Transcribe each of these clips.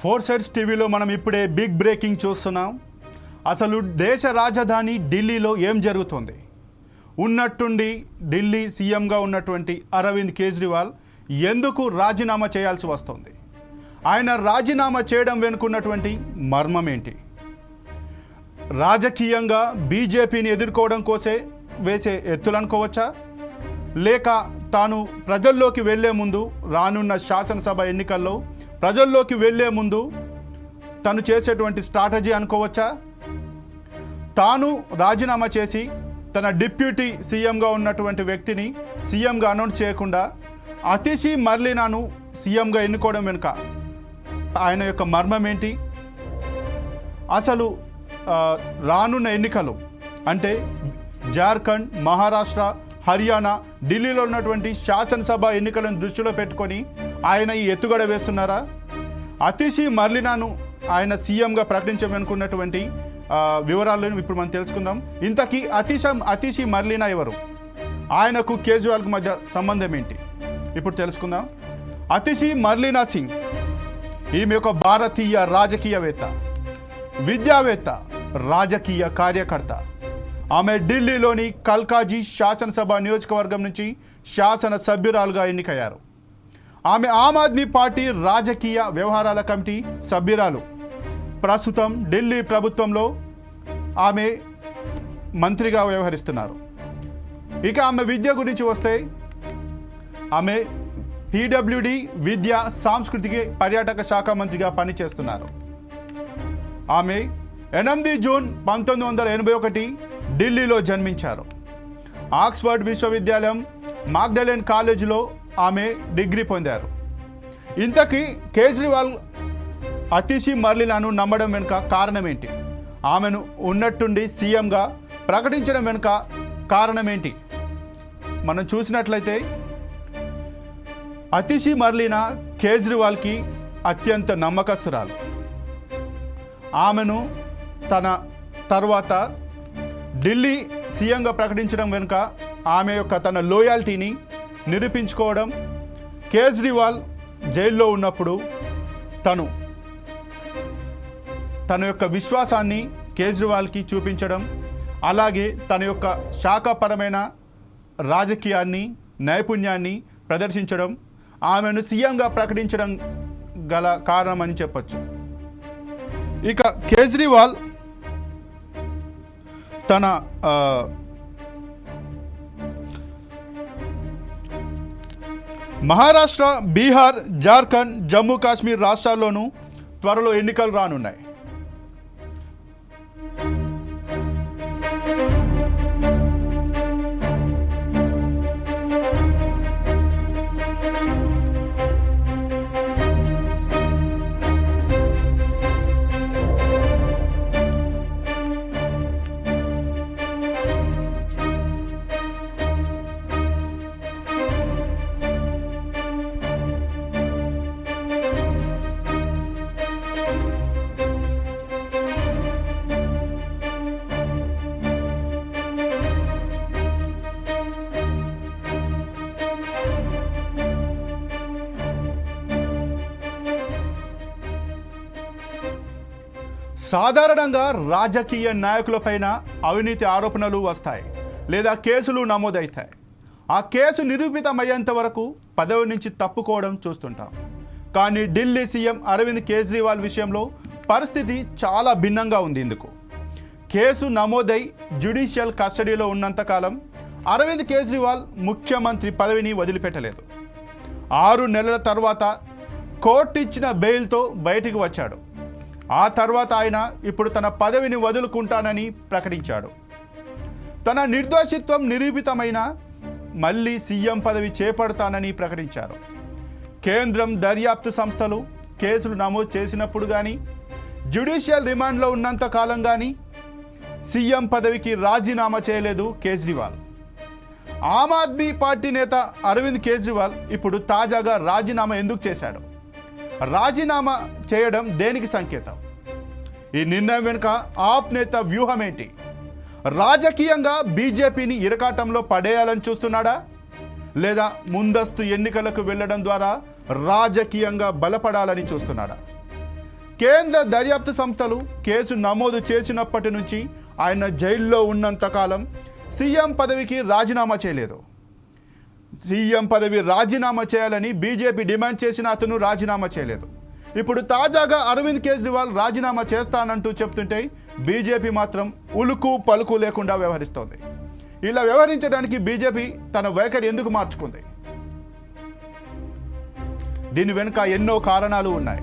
Four sides టీవీలో మనం ఇప్పుడే బిగ్ బ్రేకింగ్ చూస్తున్నాం. అసలు దేశ రాజధాని ఢిల్లీలో ఏం జరుగుతుంది? ఉన్నట్టుండి ఢిల్లీ సీఎంగా ఉన్నటువంటి అరవింద్ కేజ్రీవాల్ ఎందుకు రాజీనామా చేయాల్సి వస్తుంది? ఆయన రాజీనామా చేయడం వెనుకున్నటువంటి మర్మం ఏంటి? రాజకీయంగా బీజేపీని ఎదుర్కోవడం కోసే వేసే ఎత్తులనుకోవచ్చా లేక తాను ప్రజల్లోకి వెళ్ళే ముందు రానున్న శాసనసభ ఎన్నికల్లో ప్రజల్లోకి వెళ్ళే ముందు తను చేసేటువంటి స్ట్రాటజీ అనుకోవచ్చా? తాను రాజీనామా చేసి తన డిప్యూటీ సీఎంగా ఉన్నటువంటి వ్యక్తిని సీఎంగా అనౌన్స్ చేయకుండా అతిశి మర్లినాను సీఎంగా ఎన్నుకోవడం వెనుక ఆయన యొక్క మర్మం ఏంటి? అసలు రానున్న ఎన్నికలు అంటే జార్ఖండ్ మహారాష్ట్ర హర్యానా ఢిల్లీలో ఉన్నటువంటి శాసనసభ ఎన్నికలను దృష్టిలో పెట్టుకొని ఆయన ఈ ఎత్తుగడ వేస్తున్నారా? అతిశి మర్లినాను ఆయన సీఎంగా ప్రకటించమనుకున్నటువంటి వివరాలను ఇప్పుడు మనం తెలుసుకుందాం. ఇంతకీ అతిశ అతిశి మర్లినా ఎవరు? ఆయనకు కేజ్రీవాల్కు మధ్య సంబంధం ఏంటి? ఇప్పుడు తెలుసుకుందాం. అతిశి మర్లినా సింగ్ ఈమె ఒక భారతీయ రాజకీయవేత్త విద్యావేత్త రాజకీయ కార్యకర్త. ఆమె ఢిల్లీలోని కల్కాజీ శాసనసభ నియోజకవర్గం నుంచి శాసన సభ్యురాలుగా ఎన్నికయ్యారు. ఆమె ఆమ్ ఆద్మీ పార్టీ రాజకీయ వ్యవహారాల కమిటీ సభ్యురాలు. ప్రస్తుతం ఢిల్లీ ప్రభుత్వంలో ఆమె మంత్రిగా వ్యవహరిస్తున్నారు. ఇక ఆమె విద్య గురించి వస్తే ఆమె పీడబ్ల్యూడి విద్య సాంస్కృతిక పర్యాటక శాఖ మంత్రిగా పనిచేస్తున్నారు. ఆమె ఎనిమిది జూన్ పంతొమ్మిది వందల ఎనభై ఒకటి ఢిల్లీలో జన్మించారు. ఆక్స్ఫర్డ్ విశ్వవిద్యాలయం మాగ్డలెన్ కాలేజీలో ఆమె డిగ్రీ పొందారు. ఇంతకీ కేజ్రీవాల్ అతిశి మర్లిలాను నమ్మడం వెనుక కారణం ఏంటి ఆమెను ఉన్నట్టుండి సీఎంగా ప్రకటించడం వెనుక కారణం ఏంటి మనం చూసినట్లయితే అతిశి మర్లినా కేజ్రీవాల్కి అత్యంత నమ్మకస్తురాలు. ఆమెను తన తర్వాత ఢిల్లీ సీఎంగా ప్రకటించడం వెనుక ఆమె యొక్క తన లోయాలిటీని నిరూపించుకోవడం కేజ్రీవాల్ జైల్లో ఉన్నప్పుడు తను తన యొక్క విశ్వాసాన్ని కేజ్రీవాల్కి చూపించడం అలాగే తన యొక్క శాఖాపరమైన రాజకీయాన్ని నైపుణ్యాన్ని ప్రదర్శించడం ఆమెను సీఎంగా ప్రకటించడం గల కారణమని చెప్పొచ్చు. ఇక కేజ్రీవాల్ తన మహారాష్ట్ర బీహార్ జార్ఖండ్ జమ్మూ కాశ్మీర్ రాష్ట్రాల్లోనూ త్వరలో ఎన్నికలు రానున్నాయి. సాధారణంగా రాజకీయ నాయకులపైన అవినీతి ఆరోపణలు వస్తాయి లేదా కేసులు నమోదవుతాయి ఆ కేసు నిరూపితమయ్యేంత వరకు పదవి నుంచి తప్పుకోవడం చూస్తుంటాం. కానీ ఢిల్లీ సీఎం అరవింద్ కేజ్రీవాల్ విషయంలో పరిస్థితి చాలా భిన్నంగా ఉంది ఇందుకు. కేసు నమోదై జ్యుడిషియల్ కస్టడీలో ఉన్నంతకాలం అరవింద్ కేజ్రీవాల్ ముఖ్యమంత్రి పదవిని వదిలిపెట్టలేదు. ఆరు నెలల తర్వాత కోర్టు ఇచ్చిన బెయిల్తో బయటికి వచ్చాడు. ఆ తర్వాత ఆయన ఇప్పుడు తన పదవిని వదులుకుంటానని ప్రకటించాడు. తన నిర్దోషిత్వం నిరూపితమైన మళ్ళీ సీఎం పదవి చేపడతానని ప్రకటించారు. కేంద్రం దర్యాప్తు సంస్థలు కేసులు నమోదు చేసినప్పుడు కానీ జ్యుడిషియల్ రిమాండ్లో ఉన్నంత కాలం కానీ సీఎం పదవికి రాజీనామా చేయలేదు కేజ్రీవాల్. ఆమ్ ఆద్మీ పార్టీ నేత అరవింద్ కేజ్రీవాల్ ఇప్పుడు తాజాగా రాజీనామా ఎందుకు చేశాడు? రాజీనామా చేయడం దేనికి సంకేతం? ఈ నిర్ణయం వెనుక ఆప్ నేత వ్యూహం ఏంటి? రాజకీయంగా బీజేపీని ఇరకాటంలో పడేయాలని చూస్తున్నాడా? లేదా ముందస్తు ఎన్నికలకు వెళ్ళడం ద్వారా రాజకీయంగా బలపడాలని చూస్తున్నాడా? కేంద్ర దర్యాప్తు సంస్థలు కేసు నమోదు చేసినప్పటి నుంచి ఆయన జైల్లో ఉన్నంతకాలం సీఎం పదవికి రాజీనామా చేయలేదు. సీఎం పదవి రాజీనామా చేయాలని బీజేపీ డిమాండ్ చేసిన అతను రాజీనామా చేయలేదు. ఇప్పుడు తాజాగా అరవింద్ కేజ్రీవాల్ రాజీనామా చేస్తానంటూ చెప్తుంటే బీజేపీ మాత్రం ఉలుకు పలుకు లేకుండా వ్యవహరిస్తోంది. ఇలా వ్యవహరించడానికి బీజేపీ తన వైఖరి ఎందుకు మార్చుకుంది? దీని వెనుక ఎన్నో కారణాలు ఉన్నాయి.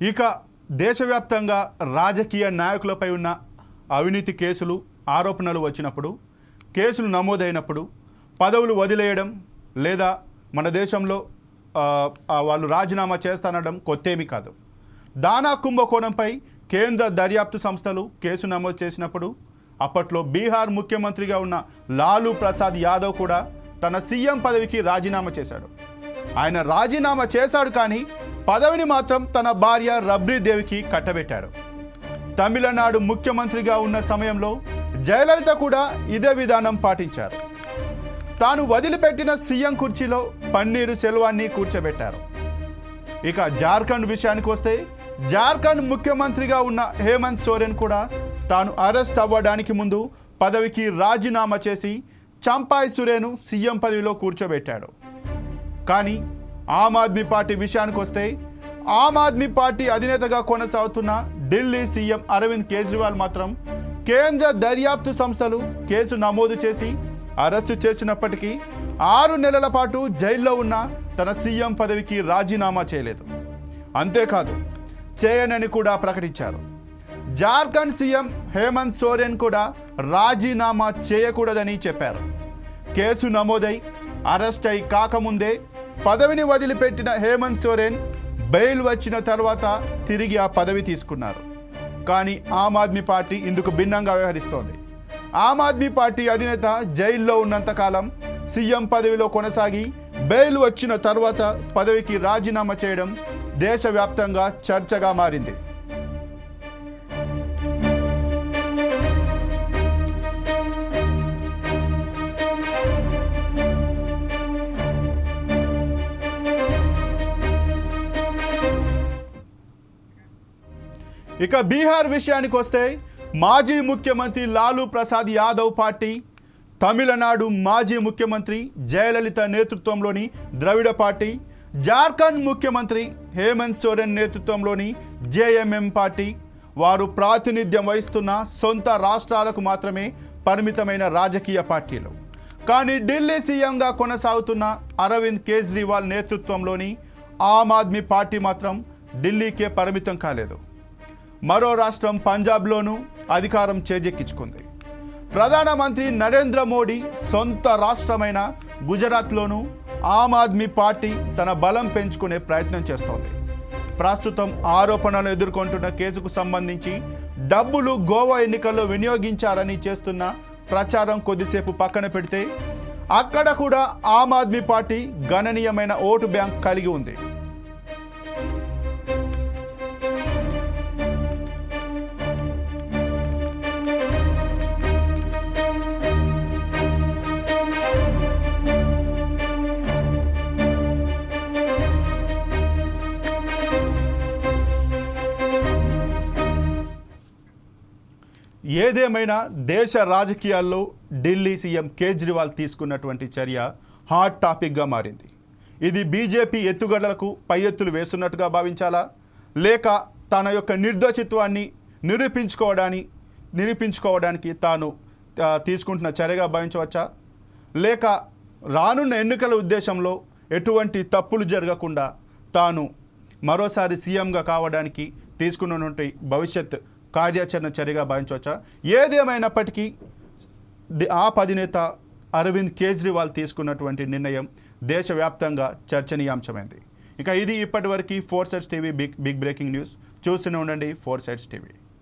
ఇక దేశవ్యాప్తంగా రాజకీయ నాయకులపై ఉన్న అవినీతి కేసులు ఆరోపణలు వచ్చినప్పుడు కేసులు నమోదైనప్పుడు పదవులు వదిలేయడం లేదా మన దేశంలో వాళ్ళు రాజీనామా చేస్తానడం కొత్తేమీ కాదు. దానా కుంభకోణంపై కేంద్ర దర్యాప్తు సంస్థలు కేసు నమోదు చేసినప్పుడు అప్పట్లో బీహార్ ముఖ్యమంత్రిగా ఉన్న లాలూ ప్రసాద్ యాదవ్ కూడా తన సీఎం పదవికి రాజీనామా చేశాడు. ఆయన రాజీనామా చేశాడు కానీ పదవిని మాత్రం తన భార్య రబ్రీదేవికి కట్టబెట్టాడు తమిళనాడు ముఖ్యమంత్రిగా ఉన్న సమయంలో జయలలిత కూడా ఇదే విధానం పాటించారు. తాను వదిలిపెట్టిన సీఎం కుర్చీలో పన్నీరు సెల్వాన్ని కూర్చోబెట్టారు. ఇక జార్ఖండ్ విషయానికి వస్తే జార్ఖండ్ ముఖ్యమంత్రిగా ఉన్న హేమంత్ సోరెన్ కూడా తాను అరెస్ట్ అవ్వడానికి ముందు పదవికి రాజీనామా చేసి చంపాయి సురేను సీఎం పదవిలో కూర్చోబెట్టాడు. కానీ ఆమ్ ఆద్మీ పార్టీ విషయానికి వస్తే ఆమ్ ఆద్మీ పార్టీ అధినేతగా కొనసాగుతున్న ఢిల్లీ సీఎం అరవింద్ కేజ్రీవాల్ మాత్రం కేంద్ర దర్యాప్తు సంస్థలు కేసు నమోదు చేసి అరెస్టు చేసినప్పటికీ ఆరు నెలల పాటు జైల్లో ఉన్న తన సీఎం పదవికి రాజీనామా చేయలేదు. అంతేకాదు చేయనని కూడా ప్రకటించారు. జార్ఖండ్ సీఎం హేమంత్ సోరెన్ కూడా రాజీనామా చేయకూడదని చెప్పారు. కేసు నమోదై అరెస్ట్ అయి కాకముందే పదవిని వదిలిపెట్టిన హేమంత్ సోరెన్ బెయిల్ వచ్చిన తర్వాత తిరిగి ఆ పదవి తీసుకున్నారు. కానీ ఆమ్ ఆద్మీ పార్టీ ఇందుకు భిన్నంగా వ్యవహరిస్తోంది. ఆమ్ ఆద్మీ పార్టీ అధినేత జైల్లో ఉన్నంతకాలం సీఎం పదవిలో కొనసాగి బెయిల్ వచ్చిన తర్వాత పదవికి రాజీనామా చేయడం దేశవ్యాప్తంగా చర్చగా మారింది. ఇక బీహార్ విషయానికి వస్తే మాజీ ముఖ్యమంత్రి లాలూ ప్రసాద్ యాదవ్ పార్టీ తమిళనాడు మాజీ ముఖ్యమంత్రి జయలలిత నేతృత్వంలోని ద్రవిడ పార్టీ జార్ఖండ్ ముఖ్యమంత్రి హేమంత్ సోరెన్ నేతృత్వంలోని జేఎంఎం పార్టీ వారు ప్రాతినిధ్యం వహిస్తున్న సొంత రాష్ట్రాలకు మాత్రమే పరిమితమైన రాజకీయ పార్టీలు. కానీ ఢిల్లీ సీఎంగా కొనసాగుతున్న అరవింద్ కేజ్రీవాల్ నేతృత్వంలోని ఆమ్ ఆద్మీ పార్టీ మాత్రం ఢిల్లీకే పరిమితం కాలేదు. మరో రాష్ట్రం పంజాబ్లోనూ అధికారం చేజెక్కించుకుంది. ప్రధానమంత్రి నరేంద్ర మోడీ సొంత రాష్ట్రమైన గుజరాత్లోనూ ఆమ్ ఆద్మీ పార్టీ తన బలం పెంచుకునే ప్రయత్నం చేస్తోంది. ప్రస్తుతం ఆరోపణలు ఎదుర్కొంటున్న కేసుకు సంబంధించి డబ్బులు గోవా ఎన్నికల్లో వినియోగించారని చేస్తున్న ప్రచారం కొద్దిసేపు పక్కన పెడితే అక్కడ కూడా ఆమ్ ఆద్మీ పార్టీ గణనీయమైన ఓటు బ్యాంక్ కలిగి ఉంది. ఏదేమైనా దేశ రాజకీయాల్లో ఢిల్లీ సీఎం కేజ్రీవాల్ తీసుకున్నటువంటి చర్య హాట్ టాపిక్గా మారింది. ఇది బీజేపీ ఎత్తుగడలకు పై ఎత్తులు వేస్తున్నట్టుగా భావించాలా? లేక తన యొక్క నిర్దోషిత్వాన్ని నిరూపించుకోవడాన్ని నిరూపించుకోవడానికి తాను తీసుకుంటున్న చర్యగా భావించవచ్చా? లేక రానున్న ఎన్నికల ఉద్దేశంలో ఎటువంటి తప్పులు జరగకుండా తాను మరోసారి సీఎంగా కావడానికి తీసుకున్నటువంటి భవిష్యత్ కార్యాచరణ చర్యగా భావించవచ్చా? ఏదేమైనప్పటికీ ఆ అధినేత అరవింద్ కేజ్రీవాల్ తీసుకున్నటువంటి నిర్ణయం దేశవ్యాప్తంగా చర్చనీయాంశమైంది. ఇక ఇది ఇప్పటివరకు four sides TV big big breaking news. చూస్తూనే ఉండండి ఫోర్ సైడ్స్ టీవీ.